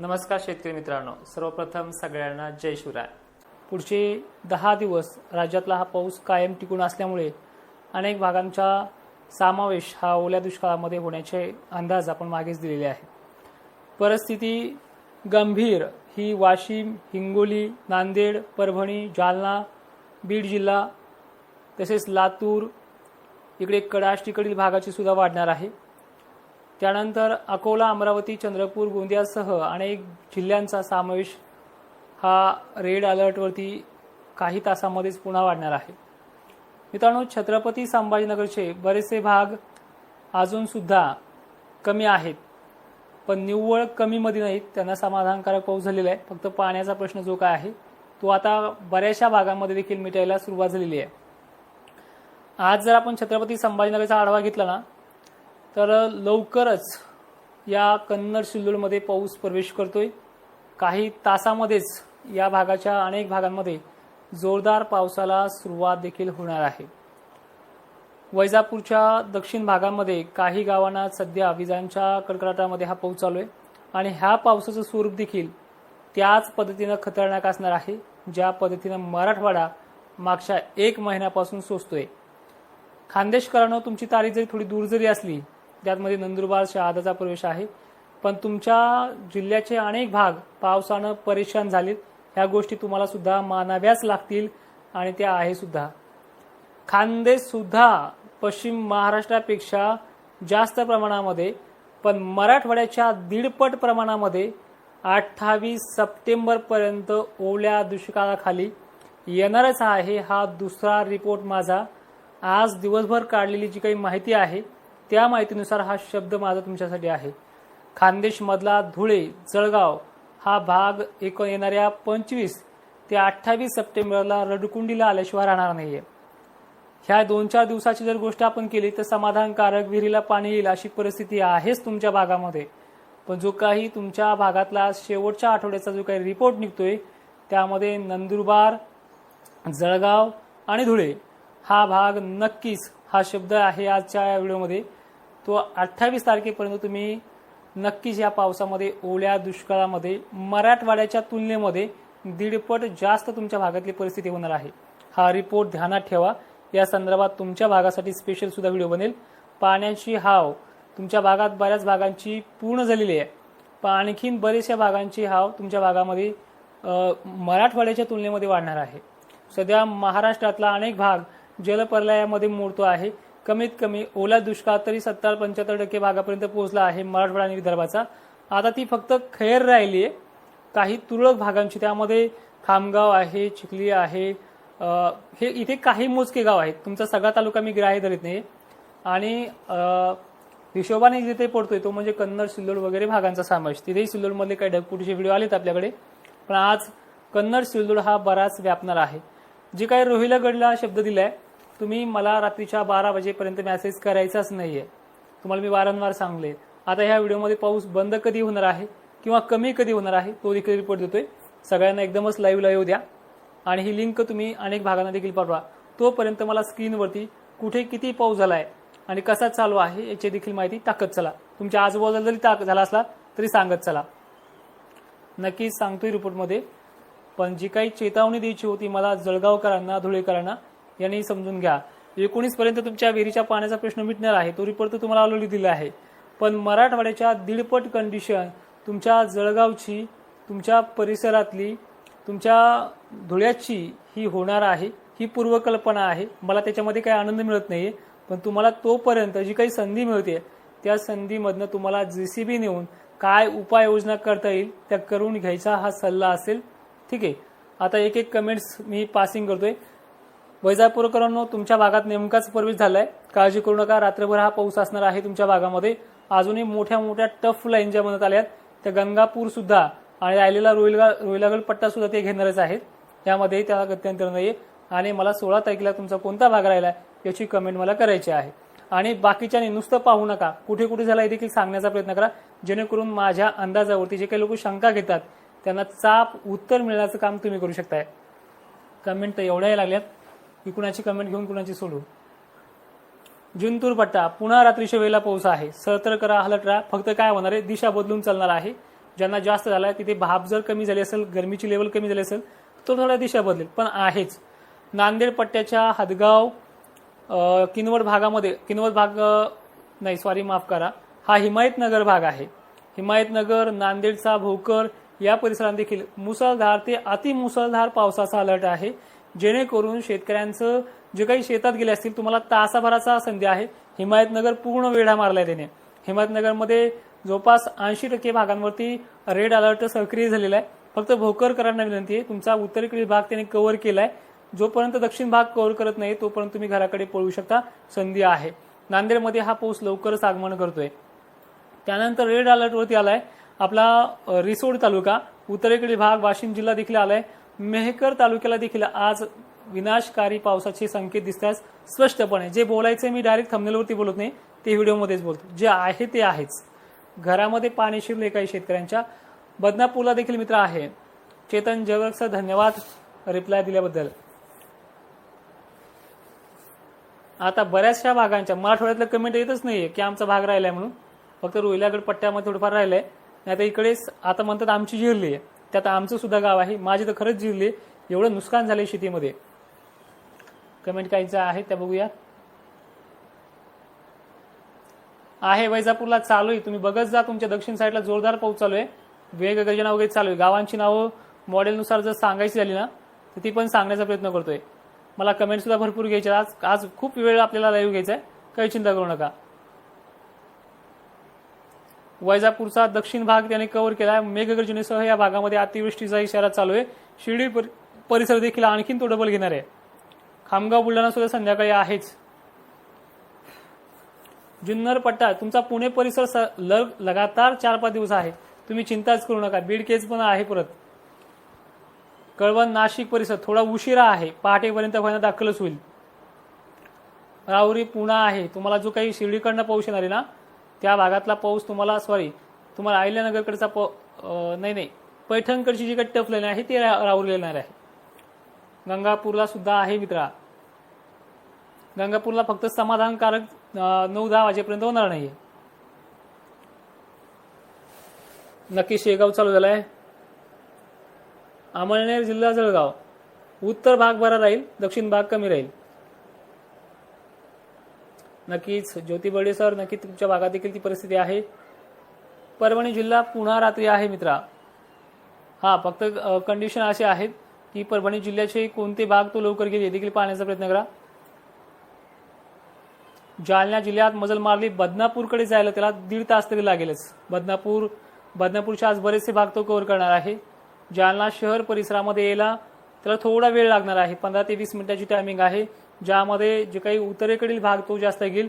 नमस्कार शेतकरी मित्रांनो सर्वप्रथम सगळ्यांना जय शिवराय. पुढचे दहा दिवस राज्यातला हा पाऊस कायम टिकून असल्यामुळे अनेक भागांचा समावेश हा ओल्या दुष्काळामध्ये होण्याचे अंदाज आपण मागेच दिलेले आहे परिस्थिती गंभीर ही वाशिम हिंगोली नांदेड परभणी जालना बीड जिल्हा तसेच लातूर इकडे कडाष्टीकडील भागाची सुद्धा वाढणार आहे. त्यानंतर अकोला अमरावती चंद्रपूर गोंदियासह अनेक जिल्ह्यांचा समावेश हा रेड अलर्टवरती काही तासामध्येच पुन्हा वाढणार आहे. मित्रांनो छत्रपती संभाजीनगरचे बरेचसे भाग अजून सुद्धा कमी आहेत पण निव्वळ कमीमध्ये नाहीत त्यांना समाधानकारक पाऊस झालेला आहे. फक्त पाण्याचा प्रश्न जो काय आहे तो आता बऱ्याचशा भागांमध्ये देखील मिटायला सुरुवात झालेली आहे. आज जर आपण छत्रपती संभाजीनगरचा आढावा घेतला ना तर लवकरच या कन्नड सिल्लोडमध्ये पाऊस प्रवेश करतोय. काही तासामध्येच या भागाच्या अनेक भागांमध्ये जोरदार पावसाला सुरुवात देखील होणार आहे. वैजापूरच्या दक्षिण भागामध्ये काही गावांना सध्या विजांच्या कडकडाटामध्ये हा पाऊस चालू आहे आणि ह्या पावसाचं स्वरूप देखील त्याच पद्धतीनं खतरनाक असणार आहे ज्या पद्धतीनं मराठवाडा मागच्या एक महिन्यापासून सोसतोय. खानदेशकरांनो तुमची तारीख जरी थोडी दूर जरी असली ज्यामध्ये नंदुरबार शहादाचा प्रवेश आहे. पण तुमच्या जिल्ह्याचे अनेक भाग पावसानं परेशान झालेत. ह्या गोष्टी तुम्हाला सुद्धा मानाव्याच लागतील आणि त्या आहे सुद्धा. खानदेश सुद्धा पश्चिम महाराष्ट्रापेक्षा जास्त प्रमाणामध्ये पण मराठवाड्याच्या दीडपट प्रमाणामध्ये अठ्ठावीस सप्टेंबरपर्यंत ओल्या दुष्काळाखाली येणारच आहे हा दुसरा रिपोर्ट माझा. आज दिवसभर काढलेली जी काही माहिती आहे त्या माहितीनुसार हा शब्द माझा तुमच्यासाठी आहे. खानदेशमधला धुळे जळगाव हा भाग एक येणाऱ्या पंचवीस ते अठ्ठावीस सप्टेंबरला रडकुंडीला आल्याशिवाय राहणार नाहीये. ह्या दोन चार दिवसाची जर गोष्ट आपण केली तर समाधानकारक विहिरीला पाणी येईल अशी परिस्थिती आहेच तुमच्या भागामध्ये. पण जो काही तुमच्या भागातला शेवटच्या आठवड्याचा जो काही रिपोर्ट निघतोय त्यामध्ये नंदुरबार जळगाव आणि धुळे हा भाग नक्कीच हा शब्द आहे आजच्या या व्हिडिओमध्ये. तो अठ्ठावीस तारखेपर्यंत तुम्ही नक्कीच या पावसामध्ये ओल्या दुष्काळामध्ये मराठवाड्याच्या तुलनेमध्ये दीडपट जास्त तुमच्या भागातली परिस्थिती होणार आहे. हा रिपोर्ट ध्यानात ठेवा. या संदर्भात तुमच्या भागासाठी स्पेशल सुद्धा व्हिडिओ बनेल. पाण्याची हाव तुमच्या भागात बऱ्याच भागांची पूर्ण झालेली आहे. पण आणखीन बरेचशा भागांची हाव तुमच्या भागामध्ये मराठवाड्याच्या तुलनेमध्ये वाढणार आहे. सध्या महाराष्ट्रातला अनेक भाग जलपर्यायामध्ये मोडतो आहे. कमीत कमी ओला दुष्काळ तरी सत्तर पंच्याहत्तर टक्के भागापर्यंत पोहोचला आहे मराठवाडा आणि विदर्भाचा आता ती फक्त खैर राहिली आहे. काही तुरळक भागांची त्यामध्ये खामगाव आहे चिखली आहे. हे इथे काही मोजके गाव आहेत. तुमचा सगळा तालुका मी ग्राह्य धरत नाही आणि हिशोबाने जिथे पडतोय तो म्हणजे कन्नड सिल्लोड वगैरे भागांचा समावेश. तिथेही सिल्लोडमधले काही ढगपुटीचे व्हिडिओ आलेत आपल्याकडे. पण आज कन्नड सिल्लोड हा बराच व्यापणार आहे. जे काही रोहिला गडला शब्द दिलाय तुम्ही मला रात्रीच्या बारा वाजेपर्यंत मेसेज करायचाच नाहीये. तुम्हाला मी वारंवार सांगले. आता ह्या व्हिडिओमध्ये पाऊस बंद कधी होणार आहे किंवा कमी कधी होणार आहे तो देखील रिपोर्ट देतोय. सगळ्यांना एकदमच लाईव्ह लाईव्ह द्या. आणि ही लिंक तुम्ही अनेक भागांना देखील पाठवा. तोपर्यंत मला स्क्रीनवरती कुठे किती पाऊस झालाय आणि कसा चालू आहे याची देखील माहिती टाकत चला. तुमच्या आजूबाजूला जरी ताक झाला असला तरी सांगत चला. नक्कीच सांगतोय रिपोर्टमध्ये पण जी काही चेतावणी द्यायची होती मला जळगावकरांना धुळेकरांना यांनी समजून घ्या. एकोणीस पर्यंत तुमच्या विहिरीच्या पाण्याचा प्रश्न मिटणार आहे. तो रिपोर्ट तर तुम्हाला ऑलरेडी दिला आहे. पण मराठवाड्याच्या दीडपट कंडिशन तुमच्या जळगावची तुमच्या परिसरातली तुमच्या धुळ्याची ही होणार आहे. ही पूर्वकल्पना आहे. मला त्याच्यामध्ये काही आनंद मिळत नाही पण तुम्हाला तोपर्यंत जी काही संधी मिळते त्या संधीमधनं तुम्हाला जेसीबी नेऊन काय उपाययोजना करता येईल त्या करून घ्यायचा हा सल्ला असेल. ठीक आहे. आता एक एक कमेंट्स मी पासिंग करतोय. वैजापूरकरांनो तुमच्या भागात नेमकाच प्रवेश झालाय. काळजी करू नका रात्रभर हा पाऊस असणार आहे तुमच्या भागामध्ये. अजूनही मोठ्या मोठ्या टफ लाईन ज्या बनत आहेत त्या गंगापूर सुद्धा आणि राहिलेला रोहिलगा रोहिलागड पट्टा सुद्धा ते घेणारच आहेत. त्यामध्ये त्याला गत्यंतर नाही आणि मला सोळा तारखेला तुमचा कोणता भाग राहिला याची कमेंट मला करायची आहे. आणि बाकीच्याने नुसतं पाहू नका कुठे कुठे झाला हे देखील सांगण्याचा प्रयत्न करा. जेणेकरून माझ्या अंदाजावरती जे काही लोक शंका घेतात त्यांना चाप उत्तर मिळण्याचं काम तुम्ही करू शकताय. कमेंट तर एवढ्याही लागल्यात. की कुणाची कमेंट घेऊन कुणाची सोडू? जिंतूर पट्टा पुन्हा रात्रीच्या वेळेला पाऊस आहे. सतर्क करा हलट राहा. फक्त काय होणार आहे? दिशा बदलून चालणार आहे. ज्यांना जास्त झाला आहे तिथे भाप जर कमी झाली असेल गरमीची लेवल कमी झाली असेल तर थोडा दिशा बदलेल. पण आहेच. नांदेड पट्ट्याच्या हदगाव किनवट भागामध्ये किनवट भाग नाही सॉरी माफ करा. हा हिमायतनगर भाग आहे. हिमायतनगर नांदेडचा भोकर या परिसरात देखील मुसळधार ते अतिमुसळधार पावसाचा अलर्ट आहे. जेणेकरून शेतकऱ्यांचं जे काही शेतात गेले असतील तुम्हाला तासाभराचा संधी आहे. हिमायतनगर पूर्ण वेढा मारलाय त्याने. हिमायतनगरमध्ये जवळपास ऐंशी टक्के भागांवरती रेड अलर्ट सक्रिय झालेला आहे. फक्त भोकरकरांना विनंती आहे तुमचा उत्तरेकडील भाग त्याने कव्हर केलाय. जोपर्यंत दक्षिण भाग कव्हर करत नाही तोपर्यंत तुम्ही घराकडे पळू शकता. संधी आहे. नांदेडमध्ये हा पाऊस लवकरच आगमन करतोय. त्यानंतर रेड अलर्टवरती आलाय आपला रिसोड तालुका. उत्तरेकडील भाग वाशिम जिल्हा देखील आलाय. मेहकर तालुक्याला देखील आज विनाशकारी पावसाचे संकेत दिसतात स्पष्टपणे जे बोलायचे मी डायरेक्ट थंबनेलवरती बोलत नाही ते व्हिडिओमध्येच बोलतो. जे आहे ते आहेच. घरामध्ये पाणी शिरले काही शेतकऱ्यांच्या. बदनापूरला देखील मित्र आहे. चेतन जगसर धन्यवाद रिप्लाय दिल्याबद्दल. आता बऱ्याचशा भागांच्या मराठवाड्यातलं कमेंट येतच नाहीये की आमचा भाग राहिलाय म्हणून. फक्त रोहिलागड पट्ट्यामध्ये थोडंफार राहिलंय. नाही आता इकडेच आता म्हणतात आमची जिरली आहे त्यात आमचं सुद्धा गाव आहे. माझे तर खरंच जिरली एवढं नुकसान झालंय शेतीमध्ये. कमेंट काहीचं आहे त्या बघूया. आहे वैजापूरला चालू आहे तुम्ही बघत जा तुमच्या दक्षिण साईडला जोरदार पाऊस चालू आहे. वेगगर्जना वगैरे चालू आहे. गावांची नावं मॉडेलनुसार जर सांगायची झाली ना तर ती पण सांगण्याचा प्रयत्न करतोय. मला कमेंट सुद्धा भरपूर घ्यायचे आज आज खूप वेळ आपल्याला लाईव्ह घ्यायचा आहे. काही चिंता करू नका. वैजापूरचा दक्षिण भाग त्याने कव्हर केला आहे मेघगर्जनेसह या भागामध्ये अतिवृष्टीचा इशारा चालू आहे. शिर्डी परिसर देखील आणखीन तो डबल घेणार आहे. खामगाव बुलढाणा सुद्धा संध्याकाळी आहेच. जुन्नर पट्टा तुमचा पुणे परिसर स- लगातार चार पाच दिवस आहे. तुम्ही चिंताच करू नका. बीड केस पण आहे परत. कळवण नाशिक परिसर थोडा उशिरा आहे. पहाटेपर्यंत व्हायला दाखलच होईल. राहुरी पुणा आहे. तुम्हाला जो काही शिर्डीकडनं पाऊस येणार आहे ना त्या भागातला पाऊस तुम्हाला सॉरी तुम्हाला अहिल्यानगरकडचा प नाही नाही पैठणकडची जी काही टफ लाईन आहे ती रा- येणार आहे. गंगापूरला सुद्धा आहे मित्रा. गंगापूरला फक्त समाधानकारक नऊ दहा वाजेपर्यंत होणार नाहीये. नक्की शेगाव चालू झालाय. अमळनेर जिल्हा जळगाव. उत्तर भाग बरा राहील दक्षिण भाग कमी राहील. नक्कीच ज्योती सर नक्की तुमच्या भागात देखील ती परिस्थिती आहे. परभणी जिल्हा पुन्हा रात्री आहे मित्रा. हा फक्त कंडिशन असे आहेत की परभणी जिल्ह्याचे कोणते भाग तो लवकर गेले देखील पाहण्याचा प्रयत्न करा. जालना जिल्ह्यात मजल मारली बदनापूरकडे जायला त्याला दीड तास तरी लागेलच. बदनापूर बदनापूरचे आज बरेचसे भाग तो कव्हर करणार आहे. जालना शहर परिसरामध्ये यायला त्याला थोडा वेळ लागणार आहे. पंधरा ते वीस मिनिटाची टायमिंग आहे. ज्यामध्ये जे काही उत्तरेकडील भाग तो जास्त घेईल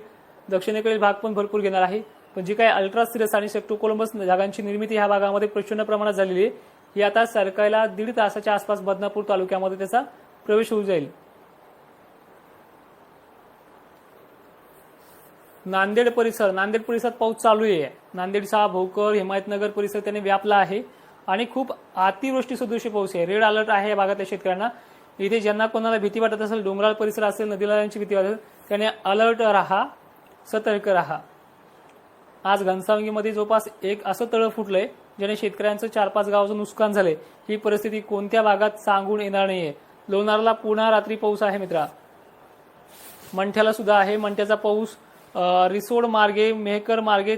दक्षिणेकडील भाग पण भरपूर घेणार आहे. पण जी काही अल्ट्रा सिरस आणि सेप्टोकोलंबस जागांची निर्मिती ह्या भागामध्ये प्रचंड प्रमाणात झालेली आहे. ही आता सरकायला दीड तासाच्या आसपास बदनापूर तालुक्यामध्ये त्याचा प्रवेश होऊ जाईल. नांदेड परिसर नांदेड परिसरात पाऊस चालू आहे. नांदेडचा भोकर हिमायतनगर परिसर त्याने व्यापला आहे. आणि खूप अतिवृष्टी सदृश्य पाऊस आहे. रेड अलर्ट आहे या भागातल्या शेतकऱ्यांना. इथे ज्यांना कोणाला भीती वाटत असेल डोंगराळ परिसर असेल नदीलाची भीती वाटत असेल त्याने अलर्ट राहा सतर्क राहा. आज घनसावंगीमध्ये जवळपास एक असं तळ फुटलंय ज्याने शेतकऱ्यांचं चार पाच गावाचं नुकसान झालंय. ही परिस्थिती कोणत्या भागात सांगून येणार नाहीये. लोणारला पुन्हा रात्री पाऊस आहे मित्रा. मंठ्याला सुद्धा आहे. मंठ्याचा पाऊस रिसोड मार्गे मेहकर मार्गे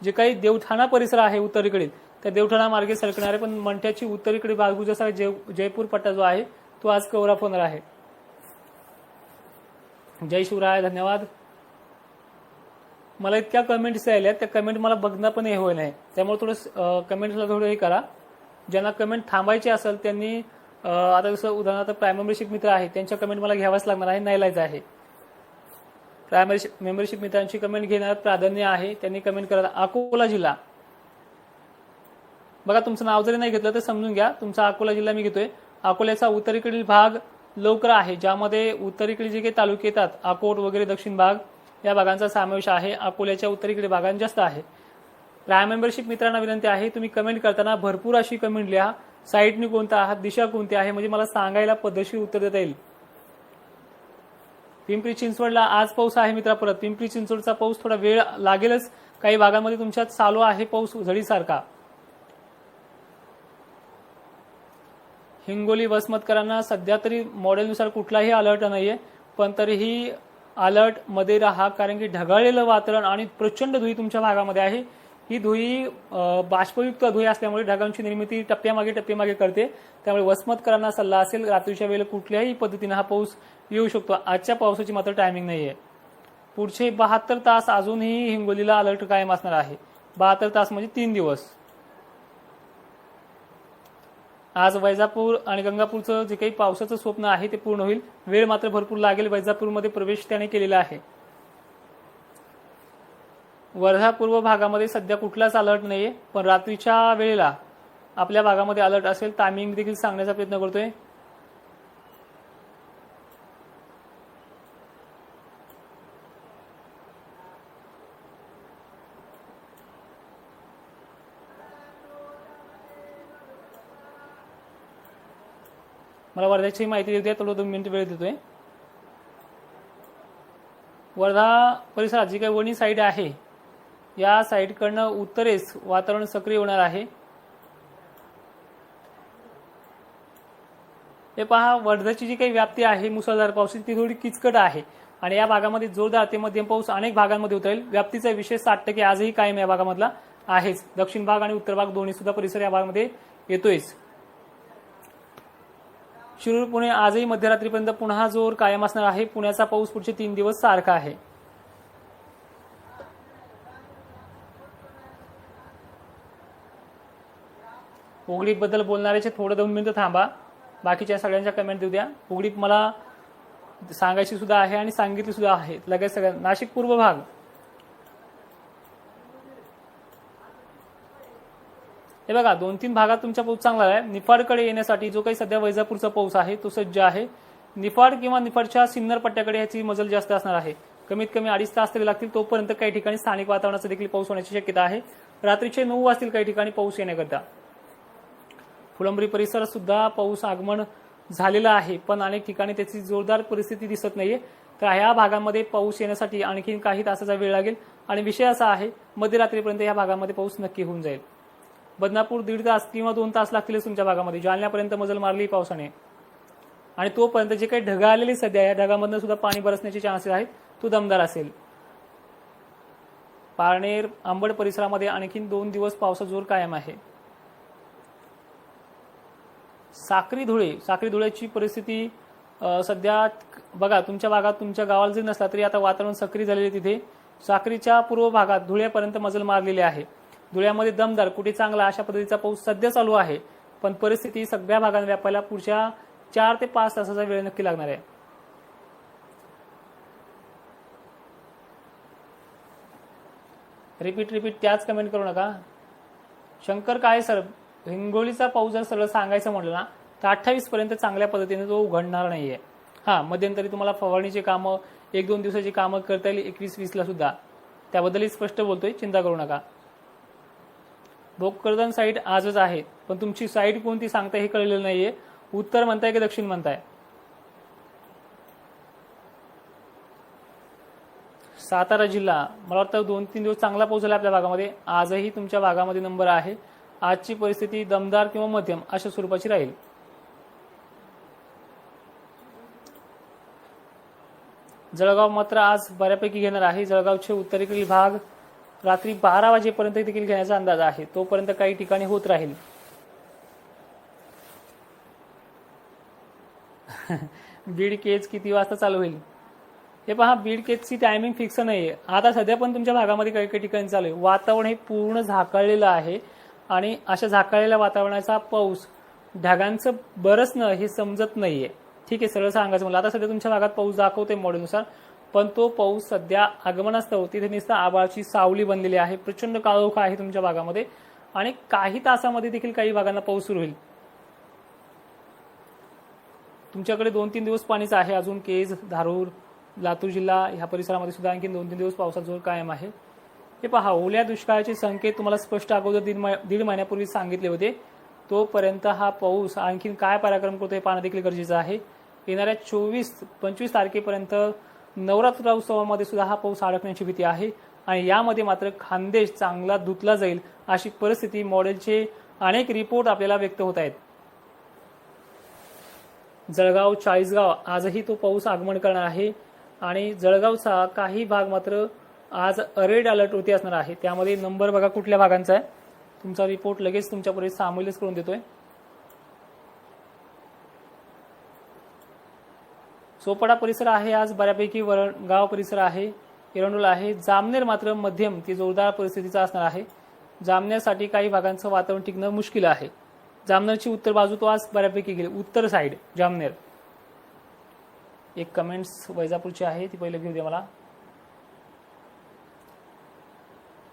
जे काही देवठाणा परिसर आहे उत्तरेकडील त्या देवठाणा मार्गे सरकणार आहे पण मंठ्याची उत्तरेकडे बाजू जसा जय जयपूर पट्टा जो आहे तो आज कवराप होणार आहे. जय शिवराय धन्यवाद. मला इतक्या कमेंट्स आल्या त्या कमेंट मला बघणं पण हे होईल नाही त्यामुळे थोडं कमेंट्सला थोडं हे करा. ज्यांना कमेंट थांबायची असेल त्यांनी आता जसं उदाहरणार्थ प्राय मेंबरशिप मित्र आहे त्यांच्या कमेंट मला घ्यावाच लागणार आहे नाईलायचं आहे. प्रायमरी मेंबरशिप मित्रांची कमेंट घेण्यात प्राधान्य आहे त्यांनी कमेंट करा. अकोला जिल्हा. बघा तुमचं नाव जरी नाही घेतलं तर समजून घ्या. तुमचा अकोला जिल्हा मी घेतोय. अकोल्याचा उत्तरेकडील भाग लवकर आहे ज्यामध्ये उत्तरेकडील जे काही तालुके येतात अकोट वगैरे दक्षिण भाग या भागांचा समावेश आहे. अकोल्याच्या उत्तरेकडील भागांत जास्त आहे. प्राय मेंबरशिप मित्रांना विनंती आहे तुम्ही कमेंट करताना भरपूर अशी कमेंट लिहा. साईटनी कोणता आहात दिशा कोणती आहे म्हणजे मला सांगायला पद्धतशीर उत्तर देता येईल. पिंपरी चिंचवडला आज पाऊस आहे मित्रा परत पिंपरी चिंचवडचा पाऊस थोडा वेळ लागेलच. काही भागांमध्ये तुमच्यात चालू आहे पाऊस झडीसारखा. हिंगोली वसमतकरांना सध्या तरी मॉडेलनुसार कुठलाही अलर्ट नाहीये पण तरीही अलर्टमध्ये राहा कारण की ढगाळलेलं वातावरण आणि प्रचंड धुई तुमच्या भागामध्ये आहे. ही धुई बाष्पयुक्त धुई असल्यामुळे ढगांची निर्मिती टप्प्यामागे टप्प्यामागे करते. त्यामुळे वसमतकरांना सल्ला असेल रात्रीच्या वेळेला कुठल्याही पद्धतीने हा पाऊस येऊ शकतो. आजच्या पावसाची मात्र टायमिंग नाहीये. पुढचे बहात्तर तास अजूनही हिंगोलीला अलर्ट कायम असणार आहे. बहात्तर तास म्हणजे तीन दिवस. आज वैजापूर आणि गंगापूरचं जे काही पावसाचं स्वप्न आहे ते पूर्ण होईल. वेळ मात्र भरपूर लागेल वैजापूरमध्ये प्रवेश त्याने केलेला आहे. वर्धा पूर्व भागामध्ये सध्या कुठलाच अलर्ट नाहीये पण रात्रीच्या वेळेला आपल्या भागामध्ये अलर्ट असेल टायमिंग देखील सांगण्याचा प्रयत्न करतोय. वर्ध्याची माहिती देऊ द्या थोडं दोन मिनिट वेळ देतोय. वर्धा परिसरात जी काही वणी साईड आहे या साईडकडनं उत्तरेस वातावरण सक्रिय होणार आहे. हे पहा वर्ध्याची जी काही व्याप्ती आहे मुसळधार पावसाची ती थोडी किचकट आहे. आणि या भागामध्ये जोरदार ते मध्यम पाऊस अनेक भागांमध्ये उतरेल व्याप्तीचा विषय साठ टक्के आजही कायम या भागामधला आहेच. दक्षिण भाग आणि उत्तर भाग दोन्ही सुद्धा परिसर या भागामध्ये येतोयच. शिरूर पुणे आजही मध्यरात्रीपर्यंत पुन्हा जोर कायम असणार आहे. पुण्याचा पाऊस पुढचे तीन दिवस सारखा आहे. उघडीपबद्दल बोलणाऱ्याचे थोडं दोन मिनिटं थांबा. बाकीच्या सगळ्यांच्या कमेंट देऊ द्या. उघडीप मला सांगायची सुद्धा आहे आणि सांगितली सुद्धा आहे. लगेच सगळ्या नाशिक पूर्व भाग. हे बघा दोन तीन भागात तुमचा पाऊस चांगला आहे. निफाडकडे येण्यासाठी जो काही सध्या वैजापूरचा पाऊस आहे तो सज्ज आहे. निफाड किंवा निफाडच्या सिन्नर पट्ट्याकडे याची मजल जास्त असणार आहे. कमीत कमी अडीच तास तरी लागतील तोपर्यंत काही ठिकाणी स्थानिक वातावरणाचा देखील पाऊस होण्याची शक्यता आहे. रात्रीचे नऊ वाजतील काही ठिकाणी पाऊस येण्याकरता. फुलंबरी परिसरात सुद्धा पाऊस आगमन झालेला आहे पण अनेक ठिकाणी त्याची जोरदार परिस्थिती दिसत नाहीये. तर ह्या भागामध्ये पाऊस येण्यासाठी आणखी काही तासाचा वेळ लागेल. आणि विषय असा आहे मध्यरात्रीपर्यंत या भागामध्ये पाऊस नक्की होऊन जाईल. बदनापूर दीड तास किंवा दोन तास लागतीलच तुमच्या भागामध्ये. जालन्यापर्यंत मजल मारली पावसाने. आणि तोपर्यंत जे काही ढगा आलेले सध्या या ढगामधनं सुद्धा पाणी बरसण्याचे चान्सेस आहेत तो दमदार असेल. पारनेर आंबड परिसरामध्ये आणखीन दोन दिवस पावसा जोर कायम आहे. साक्री धुळे साक्री धुळ्याची परिस्थिती सध्या बघा तुमच्या भागात तुमच्या गावाला जरी नसला तरी आता वातावरण सक्रिय झालेले आहे तिथे. साक्रीच्या पूर्व भागात धुळ्यापर्यंत मजल मारलेली आहे. धुळ्यामध्ये दमदार कुठे चांगला अशा पद्धतीचा पाऊस सध्या चालू आहे. पण परिस्थिती सगळ्या भागात व्यापायला पुढच्या चार ते पाच तासाचा वेळ नक्की लागणार आहे. रिपीट रिपीट त्याच कमेंट करू नका. शंकर काय सर हिंगोलीचा पाऊस जर सरळ सांगायचं म्हटलं ना तर अठ्ठावीस पर्यंत चांगल्या पद्धतीने तो उघडणार नाहीये. हा मध्यंतरी तुम्हाला फवारणीची कामं एक दोन दिवसाची कामं करता येईल एकवीस वीसला सुद्धा. त्याबद्दलही स्पष्ट बोलतोय चिंता करू नका. भोकरदन साईट आजच आहे. पण तुमची साईट कोणती सांगता हे कळलेलं नाहीये. उत्तर म्हणताय की दक्षिण म्हणताय? सातारा जिल्हा. मला वाटतं दोन तीन दिवस चांगला पाऊस झाला आपल्या भागामध्ये. आजही तुमच्या भागामध्ये नंबर आहे. आजची परिस्थिती दमदार किंवा मध्यम अशा स्वरूपाची राहील. जळगाव मात्र आज बऱ्यापैकी घेणार आहे. जळगावचे उत्तरेकडील भाग रात्री बारा वाजेपर्यंत देखील घेण्याचा अंदाज आहे. तोपर्यंत काही ठिकाणी होत राहील. बीड केज किती वाजता चालू होईल? हे पहा बीड केजची टायमिंग फिक्स नाही आहे आता सध्या पण तुमच्या भागामध्ये काही काही ठिकाणी चालू आहे. वातावरण हे पूर्ण झाकळलेलं आहे आणि अशा झाकळलेल्या वातावरणाचा पाऊस ढगांचं बरसणं हे समजत नाहीये. ठीक आहे सरळ सांगायचं मला आता सध्या तुमच्या भागात पाऊस दाखवते मॉडेलनुसार पण तो पाऊस सध्या आगमनास्तव तिथे निसतं आबाळची सावली बनलेली आहे. प्रचंड काळोखा आहे तुमच्या भागामध्ये. आणि काही तासामध्ये देखील काही भागांना पाऊस सुरू होईल. तुमच्याकडे दोन तीन दिवस पाणीच आहे. अजून केज धारूर लातूर जिल्हा ह्या परिसरामध्ये सुद्धा आणखी दोन तीन दिवस पावसाचा जोर कायम आहे. हे पहा ओल्या दुष्काळाचे संकेत तुम्हाला स्पष्ट अगोदर दीड महिन्यापूर्वी सांगितले होते. तोपर्यंत हा पाऊस आणखीन काय पराक्रम करतो हे पाहणं देखील गरजेचं आहे. येणाऱ्या चोवीस पंचवीस तारखेपर्यंत नवरात्र उत्सवामध्ये सुद्धा हा पाऊस अडकण्याची भीती आहे आणि यामध्ये मात्र खानदेश चांगला धुतला जाईल अशी परिस्थिती मॉडेलचे अनेक रिपोर्ट आपल्याला व्यक्त होत आहेत. जळगाव चाळीसगाव आजही तो पाऊस आगमन करणार आहे आणि जळगावचा काही भाग मात्र आज रेड अलर्टवरती असणार आहे. त्यामध्ये नंबर बघा कुठल्या भागांचा आहे. तुमचा रिपोर्ट लगेच तुमच्यापुढे सामीलच करून देतोय. चोपडा परिसर आहे आज बऱ्यापैकी वरण गाव परिसर आहे एरंडोल आहे. जामनेर मात्र मध्यम ती जोरदार परिस्थितीचा असणार आहे. जामनेरसाठी काही भागांचं वातावरण टिकणं मुश्किल आहे. जामनेरची उत्तर बाजू तो आज बऱ्यापैकी गेली. उत्तर साईड जामनेर. एक कमेंट्स वैजापूरची आहे ती पहिले घेऊ दे मला.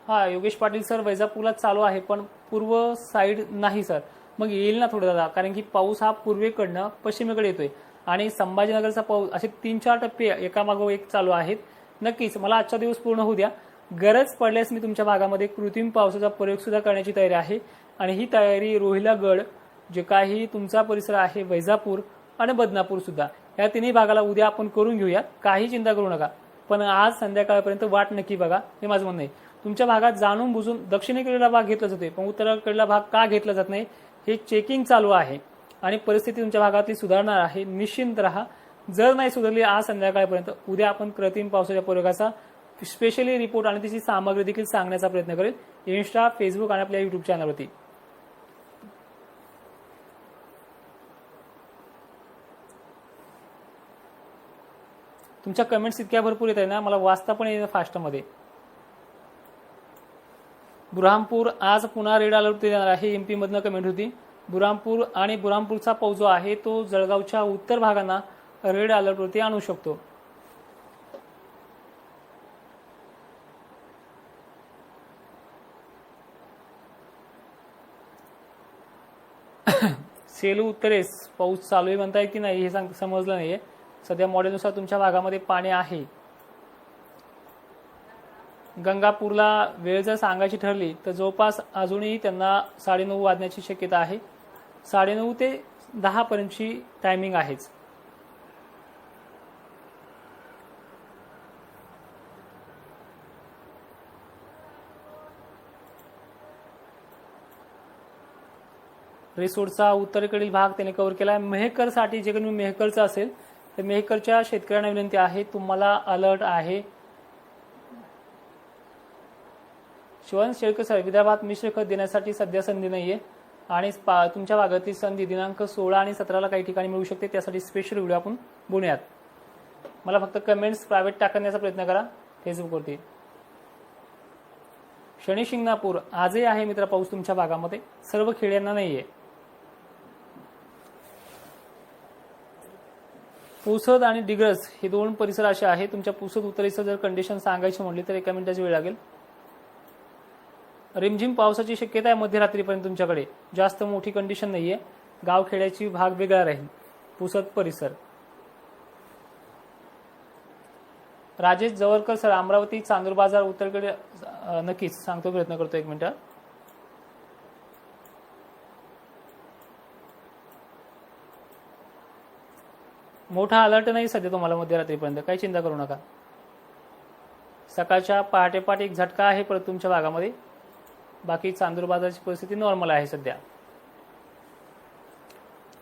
हा योगेश पाटील सर वैजापूरला चालू आहे पण पूर्व साईड नाही सर मग येईल ना थोडं दादा? कारण की पाऊस हा पूर्वेकडनं पश्चिमेकडे येतोय. आणि संभाजीनगरचा पाऊस असे तीन चार टप्पे एकामागो एक चालू आहेत. नक्कीच मला आजचा दिवस पूर्ण होऊ द्या. गरज पडल्यास मी तुमच्या भागामध्ये कृत्रिम पावसाचा प्रयोग सुद्धा करण्याची तयारी आहे. आणि ही तयारी रोहिला गड जे काही तुमचा परिसर आहे वैजापूर आणि बदनापूर सुद्धा या तिन्ही भागाला उद्या आपण करून घेऊया. काही चिंता करू नका. पण आज संध्याकाळपर्यंत वाट नक्की बघा. हे माझं म्हणणं आहे. तुमच्या भागात जाणून बुजून दक्षिणेकडला भाग घेतला जातोय पण उत्तराकडला भाग का घेतला जात नाही हे चेकिंग चालू आहे. आणि परिस्थिती तुमच्या भागातली सुधारणार आहे. निश्चिंत राहा. जर नाही सुधारली आज संध्याकाळपर्यंत उद्या आपण कृत्रिम पावसाच्या प्रयोगाचा स्पेशली रिपोर्ट आणि त्याची सामग्री देखील सांगण्याचा प्रयत्न करेल इन्स्टा फेसबुक आणि आपल्या युट्यूब चॅनलवरती तुमच्या कमेंट्स इतक्या भरपूर येत आहे ना मला वाचता पण येईल फास्टमध्ये बुरहामपूर आज पुन्हा रेड अलर्ट देणार आहे. एमपी मधनं कमेंट होती. बुरामपूर आणि बुरामपूरचा पाऊस जो आहे तो जळगावच्या उत्तर भागांना रेड अलर्टवरती आणू शकतो. सेलू उत्तरेस पाऊस चालू आहे म्हणताय की नाही हे सांग समजलं नाहीये. सध्या मॉडेलनुसार तुमच्या भागामध्ये पाणी आहे. गंगापूरला वेळ जर सांगायची ठरली तर जवळपास अजूनही त्यांना साडेनऊ वाजण्याची शक्यता आहे. साडेनऊ ते दहा पर्यंतची टायमिंग आहेच. रिसोर्टचा उत्तरेकडील भाग त्याने कव्हर केला. आहे मेहकरसाठी जे काही मेहकरचा असेल तर मेहकरच्या शेतकऱ्यांना विनंती आहे तुम्हाला अलर्ट आहे. शिवन शेळकर सर विदर्भात मिश्र खत देण्यासाठी सध्या संधी नाहीये. आणि तुमच्या भागातील संधी दिनांक सोळा आणि सतराला काही ठिकाणी मिळू शकते त्यासाठी स्पेशल व्हिडिओ आपण बोलूयात. मला फक्त कमेंट्स प्रायव्हेट टाकण्याचा प्रयत्न करा फेसबुकवरती शनी शिंगणापूर आजही आहे मित्र पाऊस तुमच्या भागामध्ये सर्व खेड्यांना नाहीये. पुसद आणि डिग्रस हे दोन परिसर असे आहे तुमच्या पुसद उत्तरेचं जर कंडिशन सांगायची म्हणली तर एका मिनिटाची वेळ लागेल. रिमझिम पावसाची शक्यता आहे मध्यरात्रीपर्यंत तुमच्याकडे. जास्त मोठी कंडिशन नाहीये. गावखेड्याची भाग वेगळा राहील. पुसद परिसर. राजेश जवळकर सर अमरावती चांदूर बाजार उत्तरकडे नक्कीच. सांगतो प्रयत्न करतो एक मिनिट. मोठा अलर्ट नाही सध्या तुम्हाला मध्यरात्रीपर्यंत. काही चिंता करू नका. सकाळच्या पहाटे एक झटका आहे परत तुमच्या भागामध्ये. बाकी चांदूर बाजाराची परिस्थिती नॉर्मल आहे सध्या.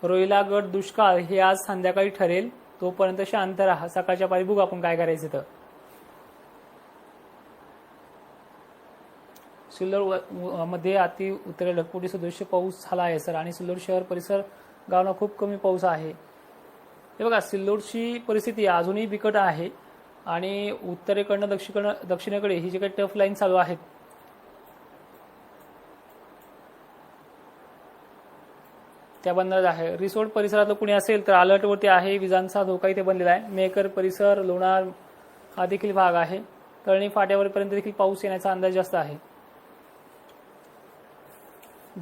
रोहिला गट दुष्काळ हे आज संध्याकाळी ठरेल तोपर्यंत शांत राहा. सकाळच्या पारी बघू आपण काय करायचं तर सिल्लोड व- मध्ये अति उत्तरे ढगफुटी सदृश्य पाऊस झाला आहे सर. आणि सिल्लोड शहर परिसर गावांना खूप कमी पाऊस आहे. हे बघा सिल्लोडची परिस्थिती अजूनही बिकट आहे. आणि उत्तरेकडनं दक्षिण दक्षिणेकडे ही जी काही टफ लाईन चालू आहेत त्या बंदरात आहे. रिसोर्ट परिसरात कुणी असेल तर अलर्टवरती आहे. विजांचा धोका इथे बनलेला आहे. मेकर परिसर लोणार हा देखील भाग आहे. तळणी फाट्यावरपर्यंत देखील पाऊस येण्याचा अंदाज जास्त आहे.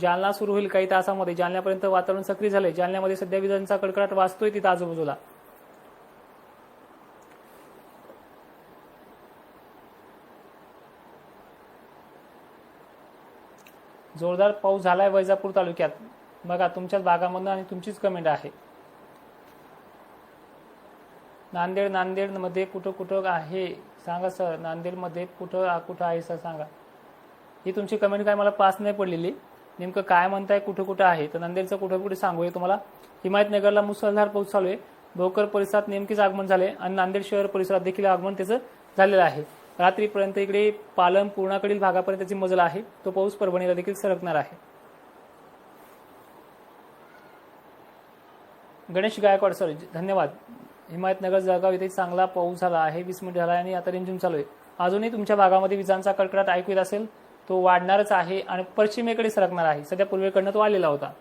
जालना सुरू होईल काही तासामध्ये. जालन्यापर्यंत वातावरण सक्रिय झाले जालन्यामध्ये सध्या विजांचा कडकडाट वाचतोय तिथं आजूबाजूला. जोरदार पाऊस झालाय वैजापूर तालुक्यात. बघा तुमच्याच भागामधून आणि तुमचीच कमेंट आहे. नांदेड नांदेडमध्ये कुठं कुठं आहे? सांगा सर नांदेडमध्ये कुठं कुठं आहे सर सांगा. ही तुमची कमेंट काय मला पास नाही पडलेली. नेमकं काय म्हणताय कुठं कुठं आहे? तर नांदेडचं कुठं कुठे सांगूया तुम्हाला. हिमायतनगरला मुसळधार पाऊस चालू आहे. भोकर परिसरात नेमकेच आगमन झाले आणि नांदेड शहर परिसरात देखील आगमन त्याचं झालेलं आहे. रात्रीपर्यंत इकडे पालन पूर्णाकडील भागापर्यंत त्याची मजल आहे तो पाऊस परभणीला देखील सरकणार आहे. गणेश गायकवाड सर धन्यवाद. हिमायतनगर जळगाव इथे चांगला पाऊस झाला आहे वीस मिनिट झाला आहे आणि आता रिमझिम चालू आहे. अजूनही तुमच्या भागामध्ये विजांचा कडकडाट ऐकू येत असेल तो वाढणारच आहे आणि पश्चिमेकडे सरकणार आहे. सध्या पूर्वेकडनं तो आलेला होता.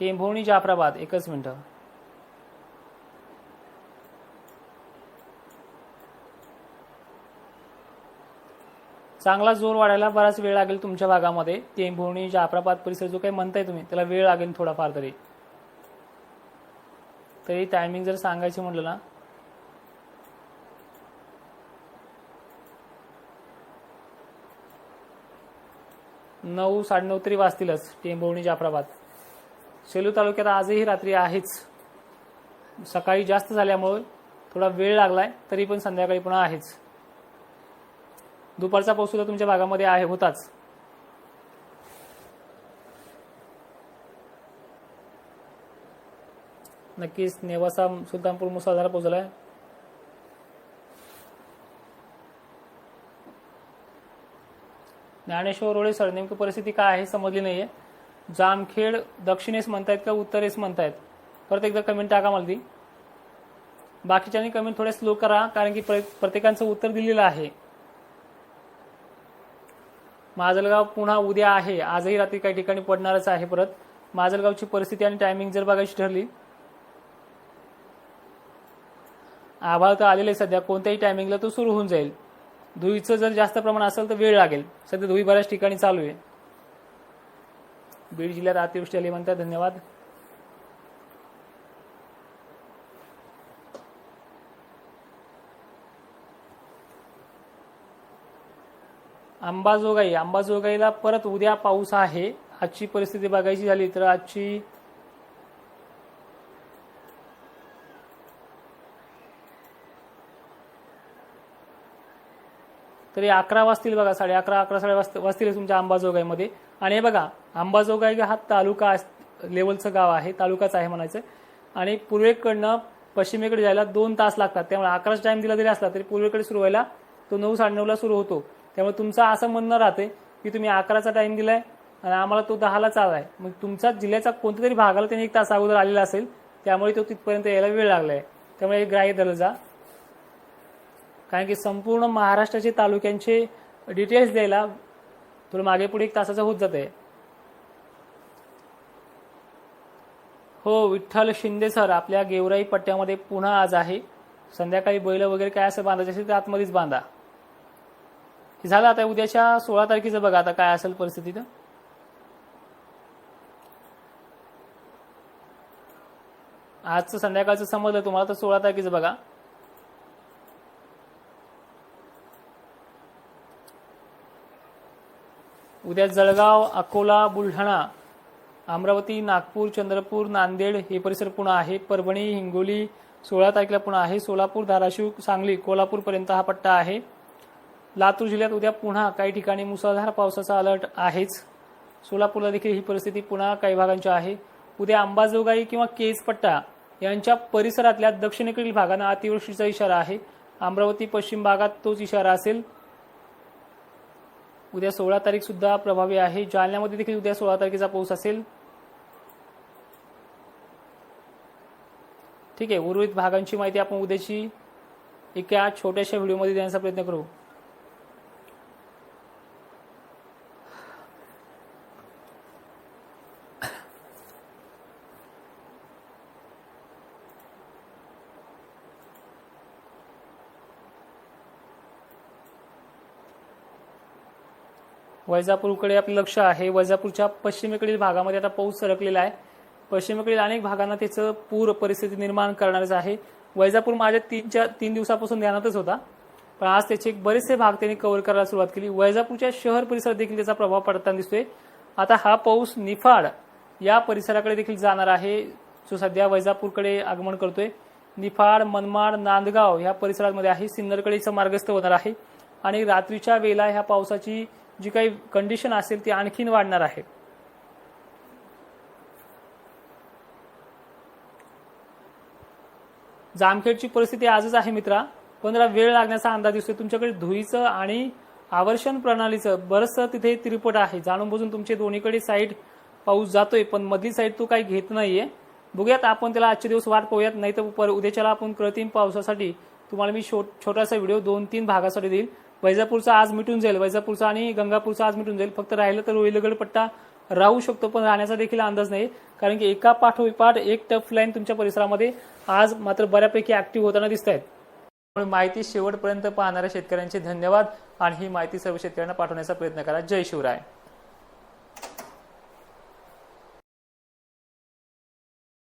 टेंभोणी जाफराबाद एकच मिनटं. चांगला जोर वाढायला बराच वेळ लागेल तुमच्या भागामध्ये. टेंभोणी जाफराबाद परिसर जो काही म्हणताय तुम्ही त्याला वेळ लागेल थोडाफार तरी. तरी टायमिंग जर सांगायचं म्हटलं ना. नऊ साडेनऊ तरी वाजतीलच टेंभोवणी जाफराबाद. सेलू तालुक्यात आजही रात्री आहेच. सकाळी जास्त झाल्यामुळे थोडा वेळ लागलाय तरी पण संध्याकाळी पुन्हा आहेच. दुपारचा पाऊस सुद्धा तुमच्या भागामध्ये आहे होताच. नक्कीच नेवासा सुलतानपूर मुसळधार पोहोचलाय ज्ञानेश्वर रोळे सर नेमकी परिस्थिती काय आहे समजली नाहीये. जामखेड दक्षिणेस म्हणतायत का उत्तरेस म्हणतायत? परत एकदा कमेंट टाका मला ती. बाकीच्यांनी कमेंट थोडे स्लो करा कारण की प्र- उत्तर दिलेलं आहे. माजलगाव पुन्हा उद्या आहे. आजही रात्री काही ठिकाणी पडणारच आहे परत. माजलगावची परिस्थिती आणि टायमिंग जर बघायची ठरली आभाळ तर आलेले आहे सध्या. कोणत्याही टायमिंगला तो सुरू होऊन जाईल. धुईचं जर जास्त प्रमाण असेल तर वेळ लागेल. सध्या धुई बऱ्याच ठिकाणी चालू आहे. बीड जिल्ह्यात अतिवृष्टी आली म्हणतात. धन्यवाद. अंबाजोगाई. अंबाजोगाईला परत उद्या पाऊस आहे. आजची परिस्थिती बघायची झाली तर आजची तरी अकरा वाजतील बघा साडे अकरा अकरा साडे वाजतील तुमच्या अंबाजोगाईमध्ये. आणि हे बघा अंबाजोगाई हा तालुका लेवलचं गाव आहे तालुकाच आहे म्हणायचं. आणि पूर्वेकडनं पश्चिमेकडे जायला दोन तास लागतात. त्यामुळे अकराच टाइम दिला जरी असला तरी पूर्वेकडे सुरू व्हायला तो नऊ साडेनऊला सुरू होतो. त्यामुळे तुमचं असं म्हणणं राहते की तुम्ही अकराचा टाइम दिलाय आणि आम्हाला तो दहाला चालू आहे मग तुमचा जिल्ह्याचा कोणत्या तरी भागाला त्यांनी एक तास अगोदर आलेला असेल त्यामुळे तो तिथपर्यंत यायला वेळ लागलाय. त्यामुळे एक ग्राह्य धरलं जा. कारण की संपूर्ण महाराष्ट्राचे तालुक्यांचे डिटेल्स द्यायला थोडं मागे पुढे एक तासाचं होत जाते आहे हो विठ्ठल शिंदे सर आपल्या गेवराई पट्ट्यामध्ये पुन्हा आज आहे. संध्याकाळी बैल वगैरे काय असं बांधायचे असेल तर आतमध्येच बांधा. झालं आता उद्याच्या सोळा तारखेचं बघा आता काय असेल परिस्थिती तर. आजचं संध्याकाळचं समजलं तुम्हाला तर सोळा तारखेचं बघा. उद्या जळगाव अकोला बुलढाणा अमरावती नागपूर चंद्रपूर नांदेड हे परिसर पुन्हा आहे. परभणी हिंगोली सोळा तारखेला पुन्हा आहे. सोलापूर धाराशिव सांगली कोल्हापूरपर्यंत हा पट्टा आहे. लातूर जिल्ह्यात उद्या पुन्हा काही ठिकाणी मुसळधार पावसाचा अलर्ट आहेच. सोलापूरला देखील ही परिस्थिती पुन्हा काही भागांची आहे. उद्या अंबाजोगाई किंवा केजपट्टा यांच्या परिसरातल्या दक्षिणेकडील भागांना अतिवृष्टीचा इशारा आहे. अमरावती पश्चिम भागात तोच इशारा असेल. उद्या सोळा तारीख सुद्धा प्रभावी आहे. जालन्यामध्ये देखील उद्या सोळा तारखेचा पाऊस असेल. ठीक आहे उर्वरित भागांची माहिती आपण उद्याची एका छोट्याशा व्हिडिओमध्ये देण्याचा प्रयत्न करू. वैजापूरकडे आपलं लक्ष आहे. वैजापूरच्या पश्चिमेकडील भागामध्ये आता पाऊस सरकलेला आहे. पश्चिमेकडील अनेक भागांना त्याचं पूर परिस्थिती निर्माण करणारच आहे. वैजापूर माझ्या तीनच्या तीन दिवसापासून ध्यानातच होता. पण आज त्याचे एक बरेचसे भाग त्यांनी कव्हर करायला सुरुवात केली. वैजापूरच्या शहर परिसरात देखील त्याचा प्रभाव पडताना दिसतोय. आता हा पाऊस निफाड या परिसराकडे देखील जाणार आहे. जो सध्या वैजापूरकडे आगमन करतोय. निफाड मनमाड नांदगाव ह्या परिसरामध्ये आहे. सिन्नरकडेचं मार्गस्थ होणार आहे. आणि रात्रीच्या वेळेला ह्या पावसाची जी काही कंडिशन असेल ती आणखीन वाढणार आहे. जामखेडची परिस्थिती आजच आहे मित्रा. पण जरा वेळ लागण्याचा अंदाज दिसतोय. तुमच्याकडे धुईचं आणि आवर्षण प्रणालीचं बरंचसं तिथे तिरपट आहे. जाणून बुजून तुमचे दोन्हीकडे साईड पाऊस जातोय पण मधली साईड तो काही घेत नाहीये. बघूयात आपण त्याला आजचे दिवस वाट पाहूयात. नाही तर पर- उद्याच्याला आपण कृत्रिम पावसासाठी तुम्हाला मी छोटासा व्हिडिओ दोन तीन भागासाठी देईल. वैजापूरचा आज मिटून जाईल. वैजापूरचा आणि गंगापूरचा आज मिटून जाईल. फक्त राहिलं तर वेलगड पट्टा राहू शकतो पण राहण्याचा देखील अंदाज नाही. कारण की एका पाठोपाठ एक टफ लाईन तुमच्या परिसरामध्ये आज मात्र बऱ्यापैकी ऍक्टिव्ह होताना दिसत आहेत त्यामुळे माहिती शेवटपर्यंत पाहणाऱ्या शेतकऱ्यांचे धन्यवाद आणि ही माहिती सर्व शेतकऱ्यांना पाठवण्याचा प्रयत्न करा. जय शिवराय.